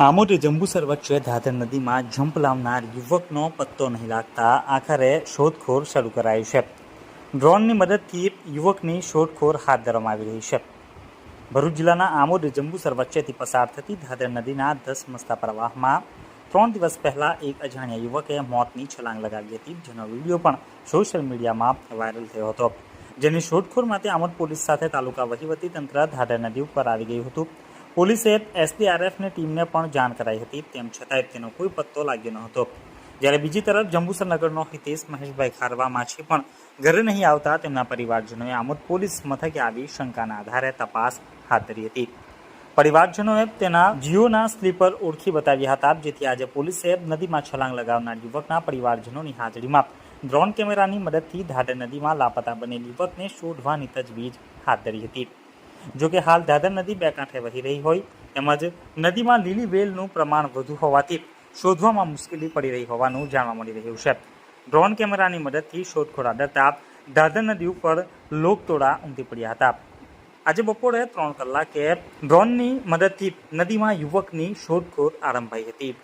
આમોદ જંબુસર વચ્ચે ધાધર નદીમાં જંપ લાવનાર યુવકનો પત્તો નહીં લાગતા આખરે શોધખોળ શરૂ કરાઈ છે. ડ્રોનની મદદથી યુવકની શોધખોળ હાથ ધરવામાં આવી રહી છે. ભરૂચ જિલ્લાના આમોદ જંબુસર વચ્ચેથી પસાર થતી ધાધર નદીના દસ મસ્તા પ્રવાહમાં ત્રણ દિવસ પહેલાં એક અજાણ્યા યુવકે મોતની છલાંગ લગાવી હતી. જેનો વીડિયો પણ સોશિયલ મીડિયામાં વાયરલ થયો હતો. જેની શોધખોળ માટે આમોદ પોલીસ સાથે તાલુકા વહીવટી તંત્ર ધાધર નદી ઉપર આવી ગયું હતું. પોલીસે એસડીઆરએફની ટીમને પણ જાણ કરાઈ હતી. તેમ છતાંય તેનો કોઈ પત્તો લાગ્યો ન હતો જ્યારે બીજી તરફ જંબુસરનગરનો હિતેશ મહેશભાઈ ખારવા માછી પણ ઘરે નહીં આવતા તેમના પરિવારજનોએ આમોદ પોલીસ મથકે આવી શંકાના આધારે તપાસ હાથ ધરી હતી. પરિવારજનોએ તેના જીઓના સ્લીપર ઓળખી બતાવ્યા હતા, જેથી આજે પોલીસે નદીમાં છલાંગ લગાવનાર યુવકના પરિવારજનોની હાજરીમાં ડ્રોન કેમેરાની મદદથી ધાડર નદીમાં લાપતા બનેલ યુવકને શોધવાની તજવીજ હાથ ધરી હતી. જોકે હાલ દાદર નદી બે કાંઠે વહી રહી હોય તેમજ નદીમાં લીલી વેલનું પ્રમાણ વધુ હોવાથી શોધવામાં મુશ્કેલી પડી રહી હોવાનું જાણવા મળી રહ્યું છે. ડ્રોન કેમેરાની મદદથી શોધખોળ આદરતા દાદર નદી ઉપર લોકટોળા ઉમટી પડ્યા હતા. આજે બપોરે ત્રણ કલાકે ડ્રોનની મદદથી નદીમાં યુવકની શોધખોળ આરંભાઈ હતી.